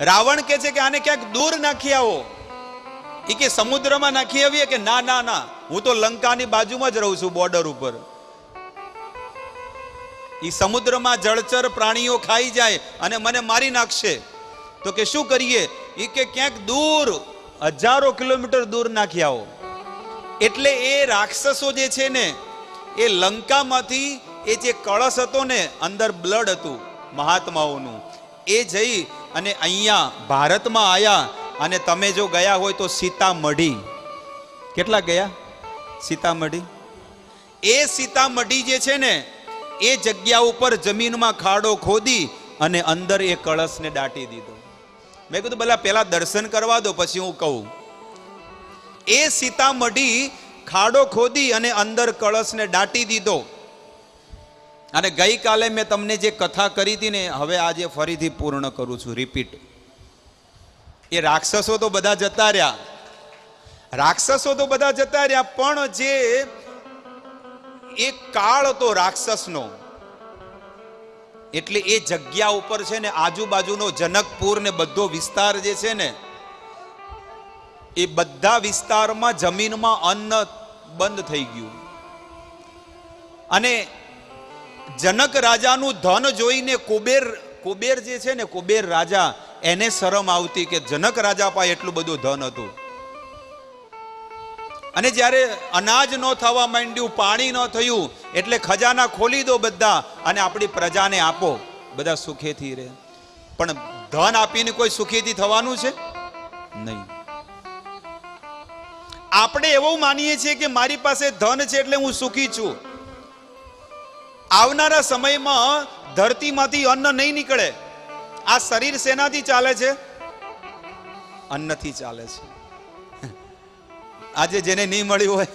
રાવણ કે છે કે આને ક્યાંક દૂર નાખી આવો. એ કે સમુદ્રમાં નાખી આવીએ કે ના ના ના. હું તો લંકાની બાજુમાં જ રહું છું બોર્ડર ઉપર. એ સમુદ્રમાં જળચર પ્રાણીઓ ખાઈ જાય અને મને મારી નાખશે. તો કે શું કરીએ? એ કે ક્યાંક દૂર, હજારો કિલોમીટર દૂર નાખી આવો. એટલે એ રાક્ષસો જે છે ને, એ લંકામાંથી એ જે કળશ હતો ને, અંદર બ્લડ હતું મહાત્માઓનું, એ જઈ અને અહીંયા ભારતમાં આવ્યા અને તમે જો ગયા હોય તો સીતામઢી. કેટલા ગયા? સીતામઢી? એ સીતામઢી જે છે ને, એ જગ્યા ઉપર જમીનમાં ખાડો ખોદી અને અંદર એ કળશને દાટી દીધો. મેં કીધું, ભલા પહેલાં દર્શન કરવા દો, પછી હું કહું. એ સીતામઢી ખાડો ખોદી અને અંદર કળશને દાટી દીધો. અને ગઈકાલે મેં તમને જે કથા કરી હતી ને, હવે આજે ફરીથી પૂર્ણ કરું છું. રિપીટ એ રાક્ષસો તો બધા જતા રહ્યા. રાક્ષસો તો બધા જતા રહ્યા, પણ જે એક કાળ હતો રાક્ષસનો, એટલે એ જગ્યા ઉપર છે ને, આજુબાજુનો જનકપુર ને બધો વિસ્તાર જે છે ને, એ બધા વિસ્તારમાં જમીનમાં અન્ન બંધ થઈ ગયું. અને જનક રાજાનું ધન જોઈને કુબેર કુબેર જે છે ને, કુબેર રાજા, એને શરમ આવતી કે જનક રાજા પાસે એટલું બધું ધન હતું. અને જ્યારે અનાજ ન થવા માંડ્યું, પાણી ન થયું, એટલે ખજાના ખોલી દો બધા અને આપણી પ્રજાને આપો. બધા સુખેથી રહે. પણ ધન આપીને કોઈ સુખેથી થવાનું છે? નહીં. આપણે એવું માનીએ છીએ કે મારી પાસે ધન છે એટલે હું સુખી છું. આવનારા સમયમાં ધરતીમાંથી અન્ન નહીં નીકળે. આ શરીર શેનાથી ચાલે છે? અન્નથી ચાલે છે. આજે જેને નહીં મળ્યું હોય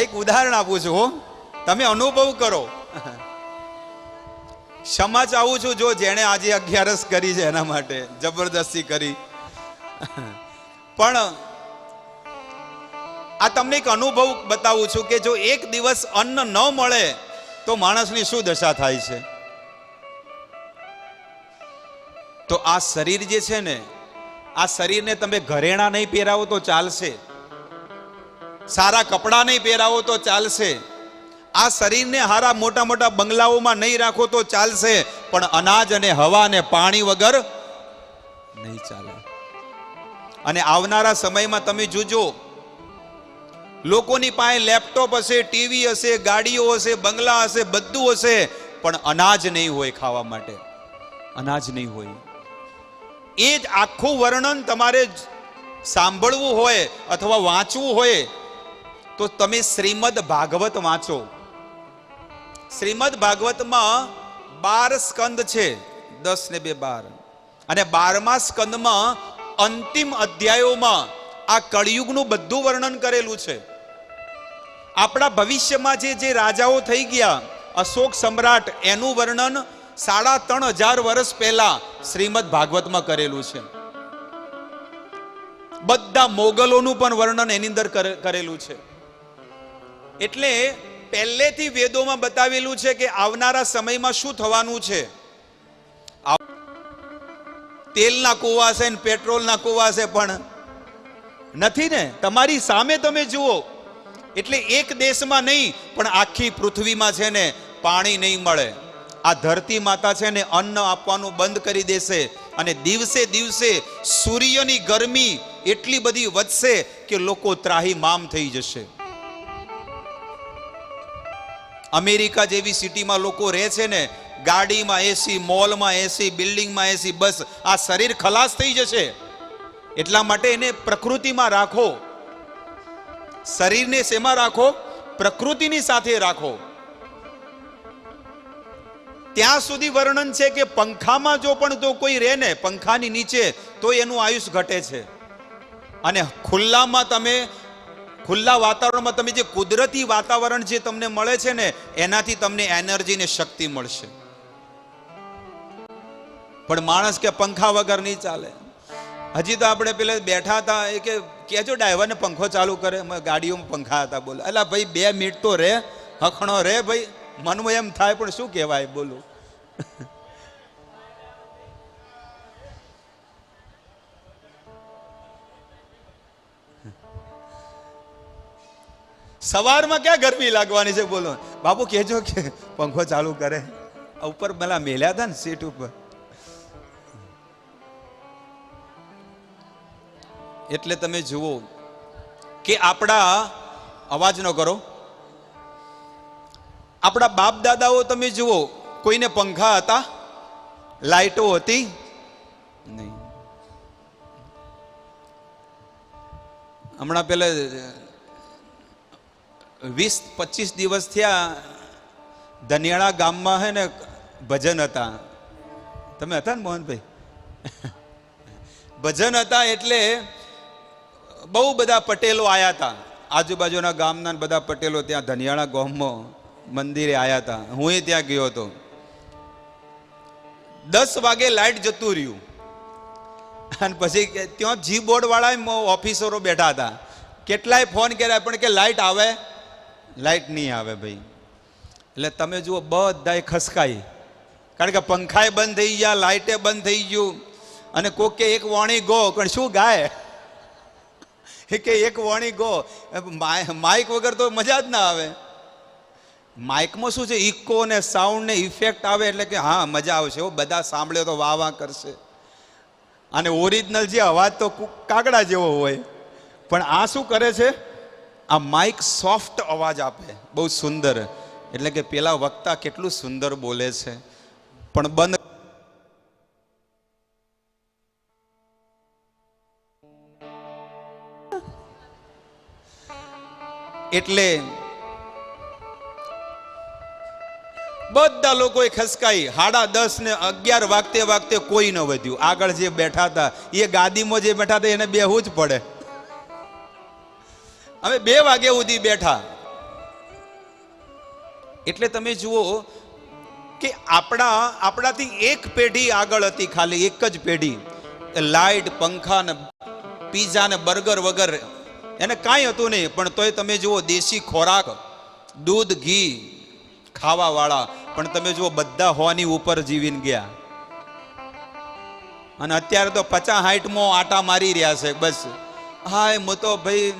એક ઉદાહરણ આપું છું હો. તમે અનુભવ કરો. ક્ષમા ચાહું છું જો જેણે આજે અગિયારસ કરી છે એના માટે, જબરદસ્તી કરી. પણ આ તમને એક અનુભવ બતાવું છું કે જો એક દિવસ અન્ન ન મળે, તો માણસની શું દશા થાય છે? તો આ શરીર જે છે ને, આ શરીરને તમે ઘરેણા નહીં પહેરાવો તો ચાલશે. સારા કપડાં નહીં પહેરાવો તો ચાલશે. આ શરીરને હારા મોટા મોટા બંગલાઓમાં નહીં રાખો તો ચાલશે, પણ અનાજ અને હવા અને પાણી વગર નહીં ચાલે. અને આવનારા સમયમાં તમે જોજો લોકોની પાસે લેપટોપ હશે, ટીવી હશે, ગાડીઓ હશે, બંગલા હશે, બધું હશે, પણ અનાજ નહીં હોય ખાવા માટે. અનાજ નહીં હોય. એ જ આખું વર્ણન તમારે સાંભળવું હોય અથવા વાંચવું હોય, તો તમે શ્રીમદ ભાગવત વાંચો. શ્રીમદ ભાગવતમાં બાર સ્કંદ છે, દસ ને બે બાર. અને બારમા સ્કંદમાં અંતિમ અધ્યાયોમાં આ કળિયુગનું બધું વર્ણન કરેલું છે. આપણા ભવિષ્યમાં જે જે રાજાઓ થઈ ગયા, અશોક સમ્રાટ એનું વર્ણન સાડા ત્રણ હજાર વર્ષ પહેલા શ્રીમદ ભાગવતમાં કરેલું છે. બધા મોગલોનું પણ વર્ણન એની અંદર કરે- કરેલું છે. એટલે પહેલેથી વેદોમાં બતાવેલું છે કે આવનારા સમયમાં શું થવાનું છે. તેલના કુવા છે ને પેટ્રોલના કુવા છે પણ નથી ને? તમારી સામે તમે જુઓ એટલે એક દેશમાં નહીં, પણ આખી પૃથ્વીમાં છે ને પાણી નહીં મળે. આ ધરતી માતા છે ને અન્ન આપવાનું બંધ કરી દેશે અને દિવસે દિવસે સૂર્યની ગરમી એટલી બધી વધશે કે લોકો ત્રાહી મામ થઈ જશે. અમેરિકા જેવી સિટીમાં લોકો રહે છે ને, ગાડીમાં એસી, મોલમાં એસી, બિલ્ડિંગમાં એસી, બસ, આ શરીર ખલાસ થઈ જશે. એટલા માટે એને પ્રકૃતિમાં રાખો. શરીરને શેમાં રાખો? પ્રકૃતિની સાથે રાખો. ત્યાં સુધી વર્ણન છે કે પંખામાં જો પણ જો કોઈ રહે ને, પંખાની નીચે, તો એનું આયુષ ઘટે છે. અને ખુલ્લામાં તમે, ખુલ્લા વાતાવરણમાં તમે જે કુદરતી વાતાવરણ જે તમને મળે છે ને, એનાથી તમને એનર્જી ને શક્તિ મળશે. પણ માણસ કે પંખા વગર નહીં ચાલે. હજી તો આપણે પેલા બેઠા હતા, એ કે કહેજો ડ્રાઈવરને પંખો ચાલુ કરે ગાડીઓમાં પંખા હતા, બોલો. અલા ભાઈ, બે મિનિટ તો રે, હખણો રે ભાઈ. મનમાં એમ થાય, પણ શું કહેવાય, બોલું. સવારમાં ક્યાં ગરમી લાગવાની છે, બોલો. બાપુ, કહેજો કે પંખો ચાલુ કરે. ઉપર પેલા મેલ્યા હતા ને સીટ ઉપર. એટલે તમે જુઓ કે આપણા, અવાજ ન કરો. આપણા બાપ દાદાઓ તમે જુઓ, કોઈને પંખા હતા, લાઈટો હતી? નહીં. હમણાં પેલા, વીસ, પચીસ દિવસ થયા, ધનિયાળા ગામમાં હે ને, ભજન હતા. તમે હતા ને મોહનભાઈ? ભજન હતા એટલે બહુ બધા પટેલો આવ્યા હતા આજુબાજુના ગામના બધા પટેલો ત્યાં ધનિયાળા ગામમાં મંદિરે આવ્યા હતા હું ત્યાં ગયો હતો. દસ વાગે લાઈટ જતું રહ્યું. અને પછી ત્યાં જી બોર્ડ વાળા ઓફિસરો બેઠા હતા. કેટલાય ફોન કર્યા પણ કે લાઈટ આવે? લાઈટ નહીં આવે ભાઈ. એટલે તમે જુઓ બધાય ખસકાઈ કારણ કે પંખાએ બંધ થઈ ગયા લાઇટે બંધ થઈ ગયું. અને કોકે એક વાણી ગો, પણ શું ગાય? એ કે એક વાણી ગો માઇક વગર તો મજા જ ના આવે. માઇકમાં શું છે? ઇકો ને સાઉન્ડ ને ઇફેક્ટ આવે એટલે કે હા, મજા આવશે હો, બધા સાંભળે તો વાહ વાહ કરશે. અને ઓરિજિનલ જે અવાજ તો કાગડા જેવો હોય. પણ આ શું કરે છે? આ માઇક સોફ્ટ અવાજ આપે. બહુ સુંદર. એટલે કે પેલા વક્તા કેટલું સુંદર બોલે છે. પણ બંધ એટલે બધા લોકોએ ખસકાઈ, હાડા દસ ને અગિયાર વાગતે વાગતે કોઈ ન વધ્યું. આગળ જે બેઠા હતા, એ ગાદીમાં જે બેઠા હતા, એને બેહવું જ પડે. હવે બે વાગે સુધી બેઠા. એટલે તમે જુઓ કે આપણા, આપણાથી એક પેઢી આગળ હતી ખાલી, એક જ પેઢી. લાઇટ પંખા ને પીઝા ને બર્ગર વગર એને કાંઈ હતું નહીં, પણ તોય તમે જુઓ, દેશી ખોરાક, દૂધ, ઘી ખાવા વાળા પણ તમે જુઓ, બધા હોવાની ઉપર જીવીને ગયા. અને અત્યારે તો પચાસ હાઈટમાં આટા મારી રહ્યા છે, બસ. હા એમ તો ભાઈ,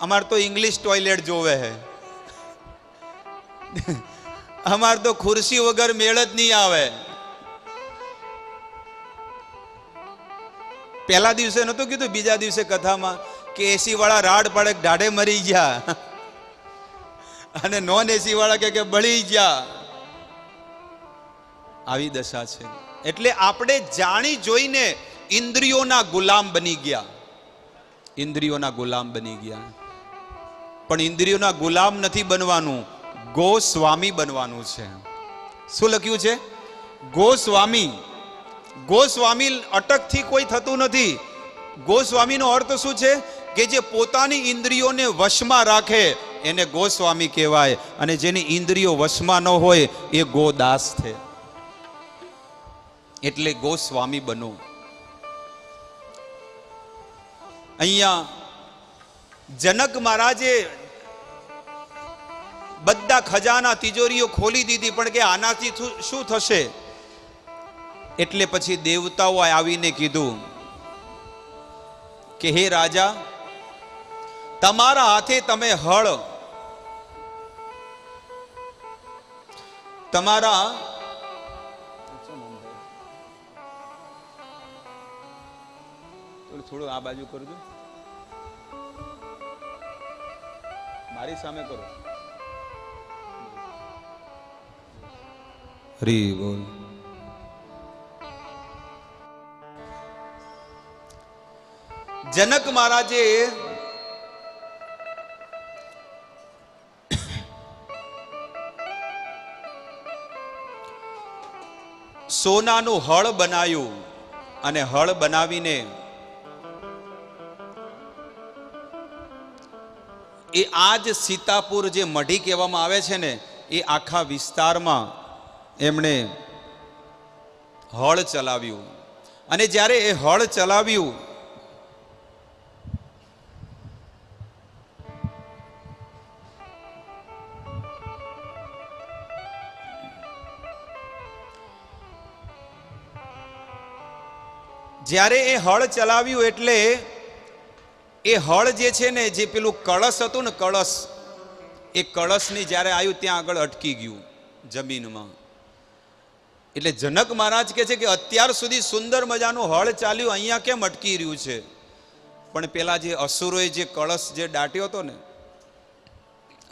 અમાર તો ઇંગ્લિશ ટોયલેટ જોવે હે અમાર તો ખુરશી વગર મેળ જ નહીં આવે. પહેલા દિવસે નતું કીધું, બીજા દિવસે કથામાં કે એસી વાળા રાડ પડે ઢાઢે મરી ગયા. અને નોન એસી વાળા કે બળી ગયા. આવી દશા છે. એટલે આપણે જાણી જોઈને ઇન્દ્રિયોના ગુલામ બની ગયા. ઇન્દ્રિયોના ગુલામ બની ગયા. પણ ઇન્દ્રિયોના ગુલામ નથી બનવાનું. ગોસ્વામી બનવાનું છે. શું લખ્યું છે? ગોસ્વામી. ગોસ્વામી અટકથી કોઈ થતું નથી. ગોસ્વામીનો અર્થ શું છે? કે જે પોતાની ઇન્દ્રિયોને વશમાં રાખે, એને ગોસ્વામી કહેવાય. અને જેની ઇન્દ્રિયો વશમાં ન હોય, એ ગોદાસ છે. એટલે ગોસ્વામી બનો અહીંયા જનક મહારાજે બધા ખજાના તિજોરીઓ ખોલી દીધી, પણ કે આનાથી શું થશે? એટલે પછી દેવતાઓ આવીને કીધું કે, હે રાજા તમારા હાથે તમે હળ. તમારા થોડું આ બાજુ કરજો મારી સામે કરો. હરી બોલ. જનક મહારાજે સોનાનું હળ બનાવ્યું અને હળ બનાવીને એ આજ સીતાપુર જે મઢી કહેવામાં આવે છે ને, એ આખા વિસ્તારમાં એમણે હળ ચલાવ્યું. અને જ્યારે એ હળ ચલાવ્યું જ્યારે એ હળ ચલાવ્યું એટલે એ હળ જે છે ને, જે પેલું કળશ હતું ને, કળશ, એ કળશની જ્યારે આવ્યું ત્યાં આગળ અટકી ગયું જમીનમાં. એટલે જનક મહારાજ કહે છે કે અત્યાર સુધી સુંદર મજાનું હળ ચાલ્યું, અહીંયા કેમ અટકી રહ્યું છે? પણ પેલા જે અસુરોએ જે કળશ જે દાટ્યો હતો ને,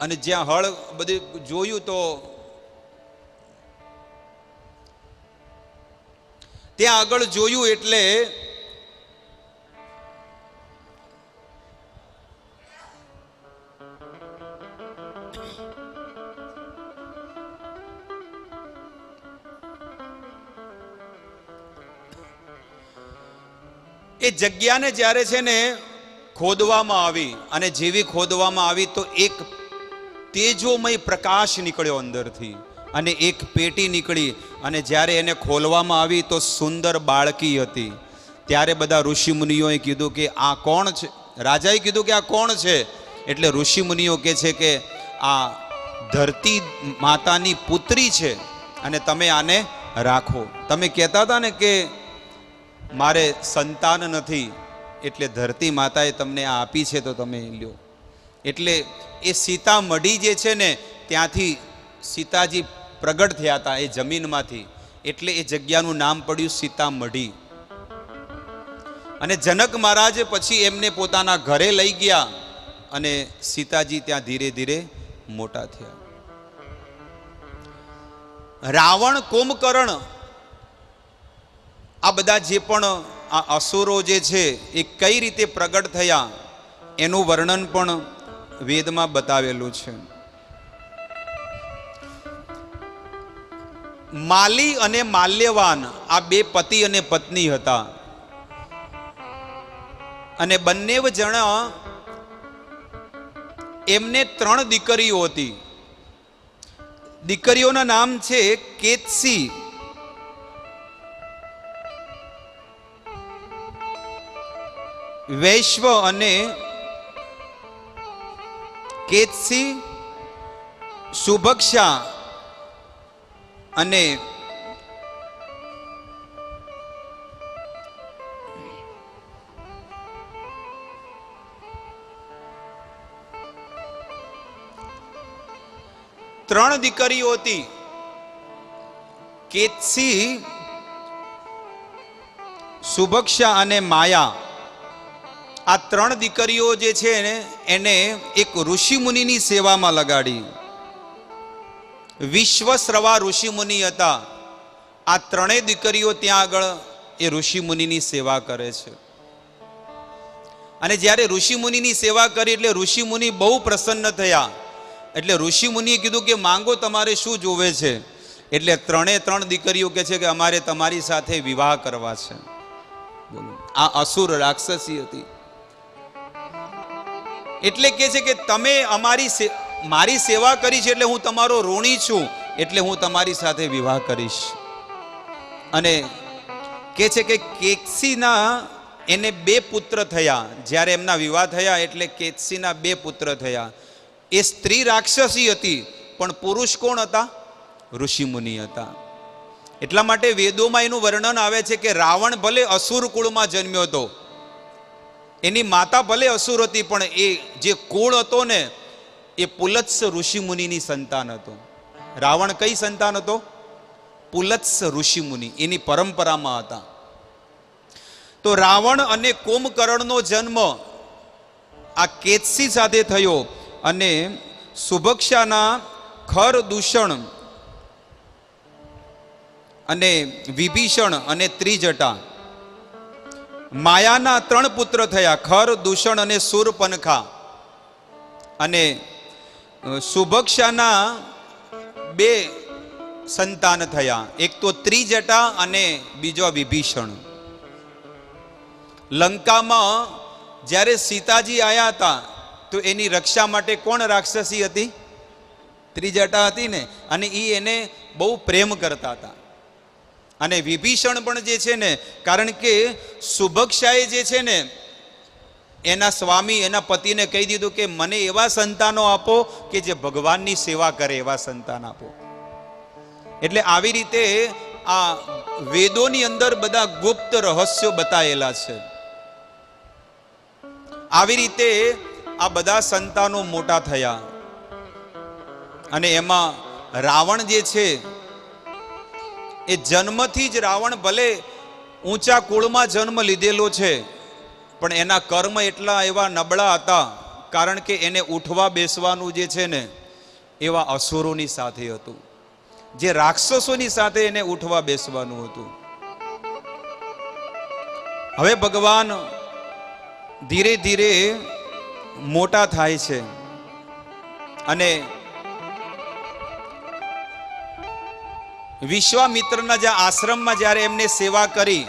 અને જ્યાં હળ બધી જોયું તો ત્યાં આગળ જોયું એટલે એ જગ્યાને જ્યારે છે ને ખોદવામાં આવી અને જેવી ખોદવામાં આવી તો એક તેજોમય પ્રકાશ નીકળ્યો અંદરથી. અને એક પેટી નીકળી અને જ્યારે એને ખોલવામાં આવી તો સુંદર બાળકી હતી. ત્યારે બધા ઋષિમુનિઓએ કીધું કે આ કોણ છે? રાજાએ કીધું કે આ કોણ છે? એટલે ઋષિમુનિઓ કહે છે કે આ ધરતી માતાની પુત્રી છે અને તમે આને રાખો. તમે કહેતા હતા ને કે મારે સંતાન નથી, એટલે ધરતી માતાએ તમને આ આપી છે તો તમે લ્યો. એટલે એ સીતા મઢી જે છે ને, ત્યાંથી સીતાજી પ્રગટ થયા હતા એ જમીનમાંથી. એટલે એ જગ્યાનું નામ પડ્યું સીતા મઢી અને જનક મહારાજે પછી એમને પોતાના ઘરે લઈ ગયા અને સીતાજી ત્યાં ધીરે ધીરે મોટા થયા. રાવણ કુંભકર્ણ, આ બધા જે પણ આ અસુરો જે છે એ કઈ રીતે પ્રગટ થયા એનું વર્ણન પણ વેદમાં બતાવેલું છે. માલી અને માલ્યવાન આ બે પતિ અને પત્ની હતા. અને બંને જણા એમને ત્રણ દીકરીઓ હતી. દીકરીઓના નામ છે કેતસી. વૈશ્વ અને કેતસી સુભક્ષા. અને ત્રણ દીકરીઓ હતી. કેતસી, સુભક્ષા અને માયા. આ ત્રણ દીકરીઓ જે છે એને એક ઋષિમુનિની સેવામાં લગાડી. વિશ્વશ્રવા ઋષિમુનિ હતા. આ ત્રણેય દીકરીઓ ત્યાં આગળ એ ઋષિમુનિની સેવા કરે છે. અને જ્યારે ઋષિમુનિની સેવા કરી એટલે ઋષિમુનિ બહુ પ્રસન્ન થયા. એટલે ઋષિમુનિએ કીધું કે, માંગો તમારે શું જોવે છે? એટલે ત્રણે ત્રણ દીકરીઓ કે છે કે, અમારે તમારી સાથે વિવાહ કરવા છે. આ અસુર રાક્ષસી હતી. એટલે કે છે કે, તમે અમારી મારી સેવા કરી છે એટલે હું તમારો ઋણી છું, એટલે હું તમારી સાથે વિવાહ કરીશ. અને કે છે કે કેક્સીના એને બે પુત્ર થયા. જ્યારે એમના વિવાહ થયા એટલે કેક્સીના બે પુત્ર થયા. એ સ્ત્રી રાક્ષસી હતી, પણ પુરુષ કોણ હતા? ઋષિમુનિ હતા. એટલા માટે વેદોમાં એનું વર્ણન આવે છે કે રાવણ ભલે અસુર કુળમાં જન્મ્યો હતો. એની માતા ભલે અસુર હતી, પણ એ જે કુળ હતો ને એ પુલત્સ ઋષિમુનિની સંતાન હતો. રાવણ કઈ સંતાન હતો? પુલત્સ ઋષિમુનિ એની પરંપરામાં હતા. તો રાવણ અને કુંભકર્ણનો જન્મ આ કેતસી સાથે થયો અને સુભક્ષાના ખર દૂષણ અને વિભીષણ અને ત્રિજટા માયાના ત્રણ પુત્ર થયા, ખર, દૂષણ અને સુરપનખા અને સુભક્ષાના બે સંતાન થયા. એક તો ત્રિજટા અને બીજો વિભીષણ. લંકામાં જ્યારે સીતાજી આવ્યા હતા, તો એની રક્ષા માટે કોણ રાક્ષસી હતી? ત્રિજટા હતી ને, અને એ એને બહુ પ્રેમ કરતા હતા. અને વિભીષણ પણ જે છે ને, કારણ કે સુભક્ષાએ જે છે ને એના સ્વામી, એના પતિને કહી દીધું કે, મને એવા સંતાનો આપો કે જે ભગવાનની સેવા કરે એવા સંતાન આપો. એટલે આવી રીતે આ વેદોની અંદર બધા ગુપ્ત રહસ્યો બતાવેલા છે. આવી રીતે આ બધા સંતાનો મોટા થયા. અને એમાં રાવણ જે છે, એ જન્મથી જ રાવણ ભલે ઊંચા કુળમાં જન્મ લીધેલો છે પણ એના કર્મ એટલા એવા નબળા હતા, કારણ કે એને ઉઠવા બેસવાનું જે છે ને, એવા અસુરોની સાથે હતું. જે રાક્ષસોની સાથે એને ઉઠવા બેસવાનું હતું. હવે ભગવાન ધીરે ધીરે મોટા થાય છે. અને વિશ્વામિત્રના જ્યાં આશ્રમમાં જ્યારે એમને સેવા કરી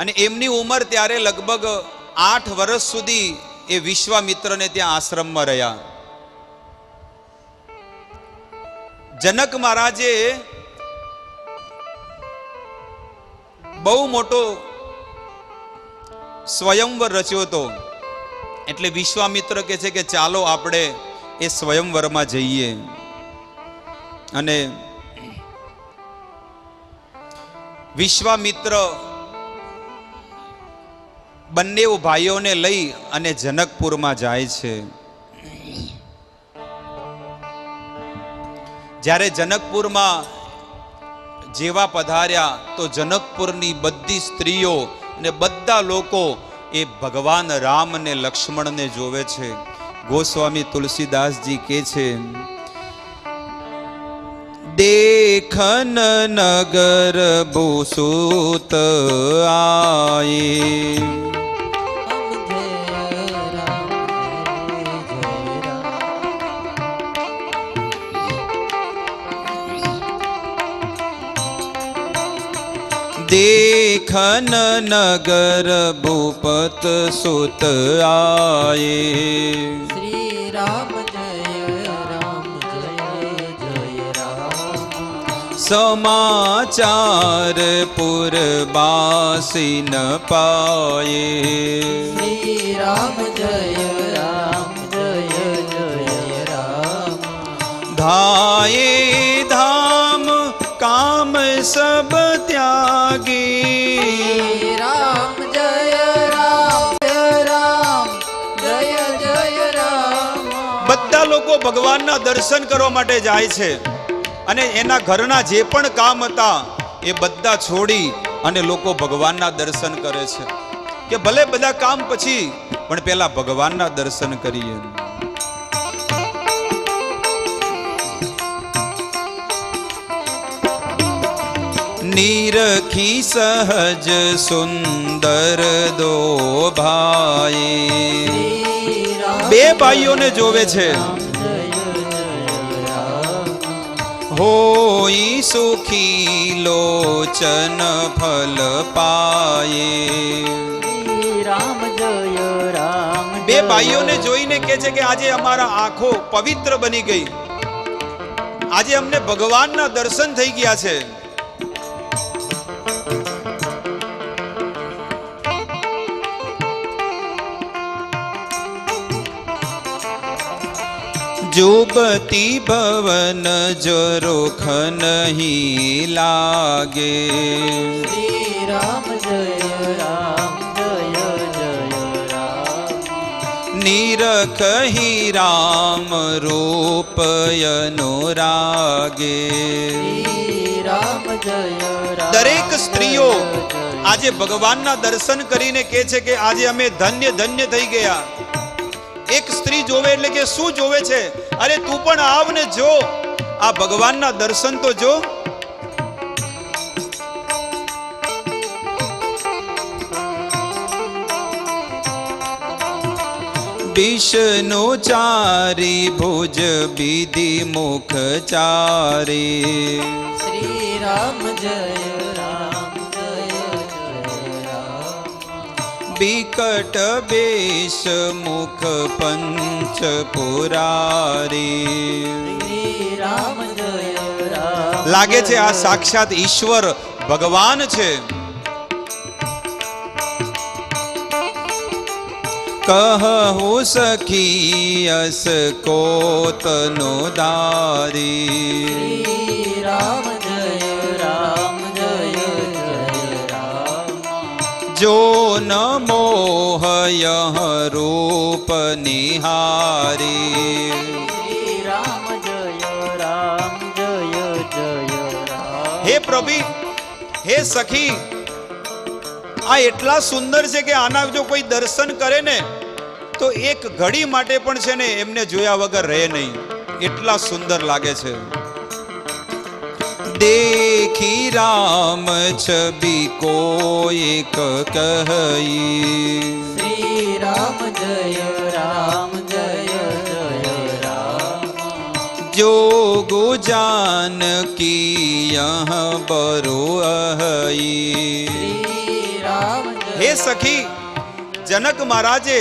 અને એમની ઉંમર ત્યારે લગભગ આઠ વર્ષ સુધી એ વિશ્વામિત્રને ત્યાં આશ્રમમાં રહ્યા. જનક મહારાજે બહુ મોટો સ્વયંવર રચ્યો હતો. એટલે વિશ્વામિત્ર કહે છે કે ચાલો આપણે એ સ્વયંવરમાં જઈએ. અને વિશ્વામિત્ર બંને ભાઈઓને લઈ અને જનકપુરમાં જાય છે. જ્યારે જનકપુરમાં જેવા પધાર્યા, તો જનકપુરની બધી સ્ત્રીઓ અને બધા લોકો એ ભગવાન રામ અને લક્ષ્મણને જોવે છે. ગોસ્વામી તુલસીદાસજી કે છે, દેખન નગર ભૂસુત આયે. देखन नगर भूपत सुत आए श्री राम जय राम जय जय राम समाचार पुरबासी न पाए श्री राम जय राम जय जय राम धाये धाम काम सब त्यागी श्री राम जय राम जय राम जय जय राम બધા લોકો ભગવાનના દર્શન કરવા માટે જાય છે અને એના ઘરના જે પણ કામ હતા એ બધા છોડી અને લોકો ભગવાનના દર્શન કરે છે કે ભલે બધા કામ પછી પણ પેલા ભગવાનના દર્શન કરીએ નિરખી સહજ સુંદર દો ભાઈ બે ભાઈઓને જોવે છે હોઈ સુખી લોચન ફલ પાયે રામ જય રામ બે ભાઈઓને જોઈને કે છે કે આજે અમારા આંખો પવિત્ર બની ગઈ આજે અમને ભગવાનના દર્શન થઈ ગયા છે जुबती भवन जरोख नहीं लागे શ્રી રામ જય રામ જય જય રામ निरखहि राम रूप अनुरागे શ્રી રામ જય રામ દરેક સ્ત્રીઓ જય જય આજે ભગવાનના દર્શન કરીને કહે છે કે આજે અમે ધન્ય ધન્ય થઈ ગયા એક સ્ત્રી જોવે એટલે કે શું જોવે છે? અરે તું પણ આવ ને જો. આ ભગવાનના દર્શન તો જો. વિષ્ણુ ચારી ભુજ વિધિ મુખ ચારી. શ્રી રામ જય વિકટ બેશ મુખ પંચ રામ લાગે છે આ સાક્ષાત ઈશ્વર ભગવાન છે કહો સખી અસ કોતનો દારી રામ ન મોહય રૂપ નિહારી. શ્રી રામ જય રામ જય જય હે પ્રભી, હે સખી, આ એટલા સુંદર છે કે આના જો કોઈ દર્શન કરે ને, તો એક ઘડી માટે પણ છે ને એમને જોયા વગર રહે નહીં. એટલા સુંદર લાગે છે. દેખી રામ છબી કો એક કહી શ્રી રામ જય રામ જય જય રામ જોગુ જાનકી યહ બરો અહઈ શ્રી રામ જય હે સખી જનક મહારાજે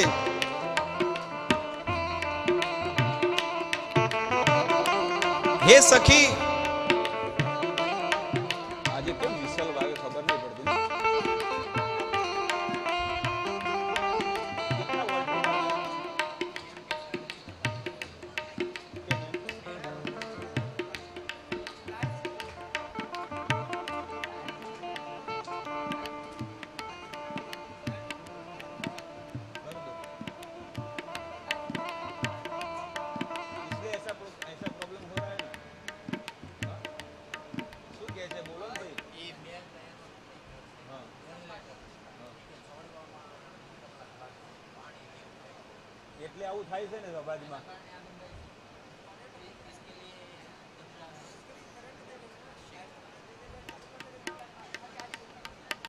હા. એટલે આવું થાય છે ને અવાજમાં